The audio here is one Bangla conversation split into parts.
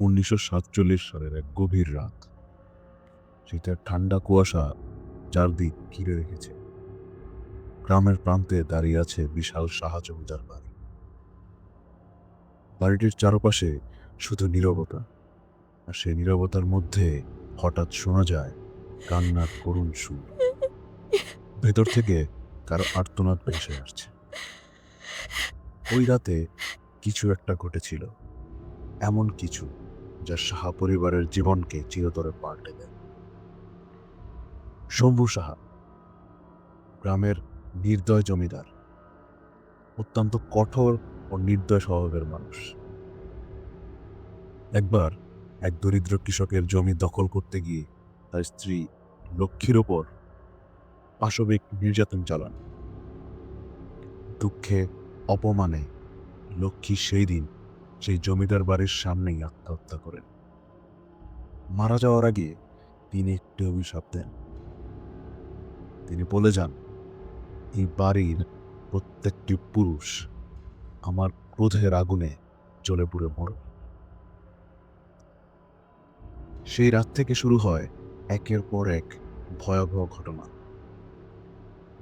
উনিশশো সাতচল্লিশ সালের এক গভীর রাত। শীতের ঠান্ডা কুয়াশা চারদিক ঘিরে রেখেছে। গ্রামের প্রান্তে দাঁড়িয়ে আছে বিশাল সাহা জমিদার বাড়ি। বাড়িটির চারপাশে শুধু নীরবতা, আর সেই নীরবতার মধ্যে হঠাৎ শোনা যায় কান্নার করুণ সুর। ভেতর থেকে কারও আর্তনাদ ভেসে আসছে। ওই রাতে কিছু একটা ঘটেছিল। এমন কিছু যা সাহা পরিবারের জীবনকে চিরতরে পাল্টে দেয়। শম্ভু সাহা, গ্রামের নির্দয় জমিদার, অত্যন্ত কঠোর ও নির্দয় স্বভাবের মানুষ। একবার এক দরিদ্র কৃষকের জমি দখল করতে গিয়ে তার স্ত্রী লক্ষ্মীর ওপর পাশবিক নির্যাতন চালান। দুঃখে, অপমানে লক্ষ্মী সেই দিন সেই জমিদার বাড়ির সামনেই আত্মহত্যা করেন। মারা যাওয়ার আগে তিনি একটি অভিশাপ দেন। তিনি বলে যান, এই বাড়ির প্রত্যেকটি পুরুষ আমার ক্রোধের আগুনে জ্বলে পুড়ে মর সেই রাত থেকে শুরু হয় একের পর এক ভয়াবহ ঘটনা।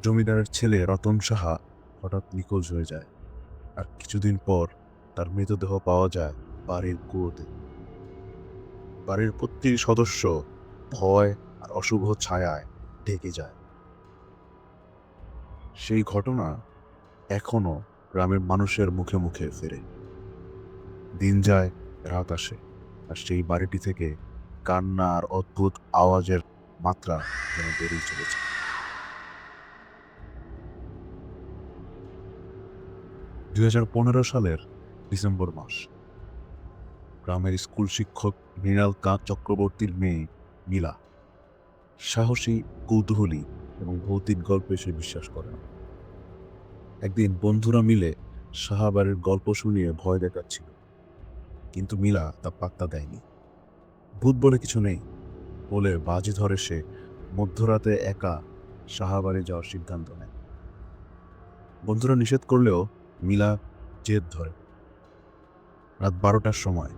জমিদারের ছেলে রতন সাহা হঠাৎ নিখোঁজ হয়ে যায়। আর কিছুদিন পর তার মৃতদেহ পাওয়া যায় বাড়ির কুয়োতে। বাড়ির প্রতিটি সদস্য ভয় আর অশুভ ছায়ায় ঢেকে যায়। সেই ঘটনা এখনও গ্রামের মানুষের মুখে মুখে ফেরে। দিন যায়, রাত আসে, আর সেই বাড়িটি থেকে কান্না আর অদ্ভুত আওয়াজের মাত্রা যেন বেড়েই চলেছে। দুই হাজার পনেরো সালের ডিসেম্বর মাস। গ্রামের স্কুল শিক্ষক মৃণাল কাঁত চক্রবর্তীর মেয়ে নীলা। সাহসী, কৌতূহলী এবং ভৌতিক গল্পে সে বিশ্বাস করে না। একদিন বন্ধুরা মিলে সাহাবাড়ির গল্প শুনিয়ে ভয় দেখাচ্ছিল। কিন্তু মিলা তা পাত্তা দেয়নি। ভূত বলে কিছু নেই, বলে বাজি ধরে সে মধ্যরাতে একা সাহাবাড়ি যাওয়ার সিদ্ধান্ত নেয়। বন্ধুরা নিষেধ করলেও মিলা জেদ ধরে। রাত বারোটার সময়।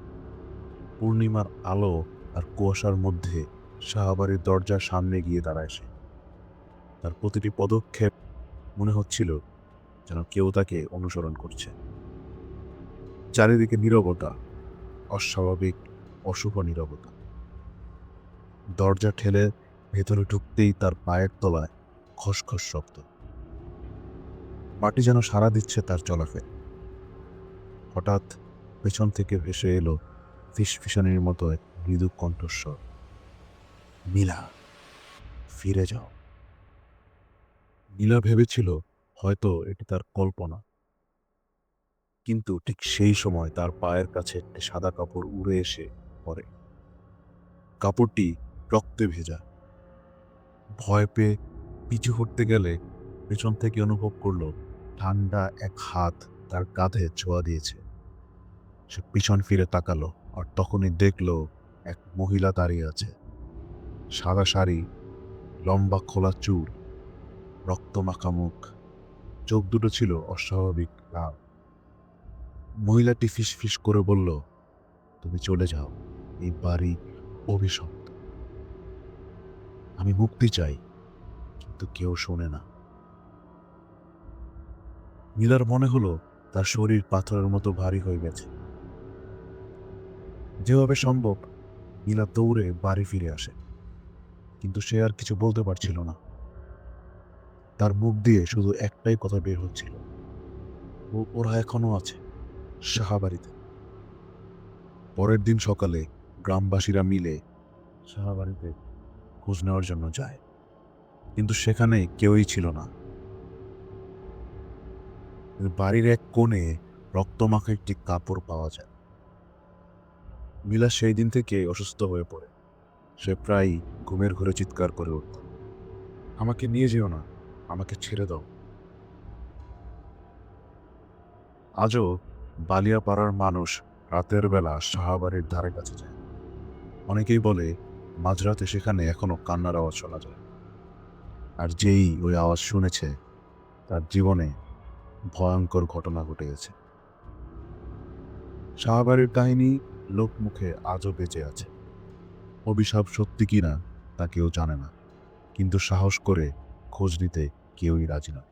পূর্ণিমার আলো আর কুয়াশার মধ্যে শাহবাড়ির দরজার সামনে গিয়ে দাঁড়ায় সে। তার প্রতিটি পদক্ষেপ মনে হচ্ছিল যেন কেউ তাকে অনুসরণ করছে। চারিদিকে নীরবতা, অস্বাভাবিক, অশুভ নীরবতা। দরজা ঠেলে ভেতরে ঢুকতেই তার পায়ের তলায় খসখস শব্দ। মাটি যেন সাড়া দিচ্ছে তার চলাফেরা। হঠাৎ পেছন থেকে ভেসে এলো ফিসফিসানির মতো এক মৃদু কণ্ঠস্বর। নীলা, ফিরে যাও। নীলা ভেবেছিল হয়তো এটি তার কল্পনা। কিন্তু ঠিক সেই সময় তার পায়ের কাছে একটি সাদা কাপড় উড়ে এসে পড়ে। কাপড়টি রক্তে ভেজা। ভয় পেয়ে পিছু হটতে গেলে পেছন থেকে অনুভব করল, ঠান্ডা এক হাত তার কাঁধে ছোঁয়া দিয়েছে। সে পিছন ফিরে তাকালো আর তখনই দেখল এক মহিলা দাঁড়িয়ে আছে। সাদা শাড়ি, লম্বা খোলা চুল রক্তমাখা মুখ চোখ দুটো ছিল অস্বাভাবিক লাল। মহিলাটি ফিস ফিস করে বলল, তুমি চলে যাও, এই বাড়ি অভিশপ্ত। আমি মুক্তি চাই, কিন্তু কেউ শোনে না। নীলার মনে হলো তার শরীর পাথরের মতো ভারী হয়ে গেছে। যেভাবে সম্ভব, নীলা দৌড়ে বাড়ি ফিরে আসে। কিন্তু সে আর কিছু বলতে পারছিল না। তার মুখ দিয়ে শুধু একটাই কথা বের হচ্ছিল। ও- ওরা এখনও আছে সাহাবাড়িতে পরের দিন সকালে গ্রামবাসীরা মিলে সাহাবাড়িতে খোঁজ নেওয়ার জন্য যায়। কিন্তু সেখানে কেউই ছিল না। বাড়ির এক কোণে রক্তমাখা একটি কাপড় পাওয়া যায়। মিলা সেই দিন থেকে অসুস্থ হয়ে পড়ে। সে প্রায়ই ঘুমের ঘরে চিৎকার করে উঠত। আমাকে নিয়ে যেও না, আমাকে ছেড়ে দাও। আজও বালিয়াপাড়ার মানুষ রাতের বেলা সাহাবাড়ির ধারে কাছে যায়। অনেকেই বলে, মাঝরাতে সেখানে এখনও কান্নার আওয়াজ শোনা যায়। আর যেই ওই আওয়াজ শুনেছে, তার জীবনে ভয়ঙ্কর ঘটনা ঘটে গেছে। শাহবাড়ির কাহিনী লোকমুখে আজও বেঁচে আছে। অভিশাপ সত্যি কিনা তা কেউ জানে না, কিন্তু সাহস করে খোঁজ নিতে কেউই রাজি নয়।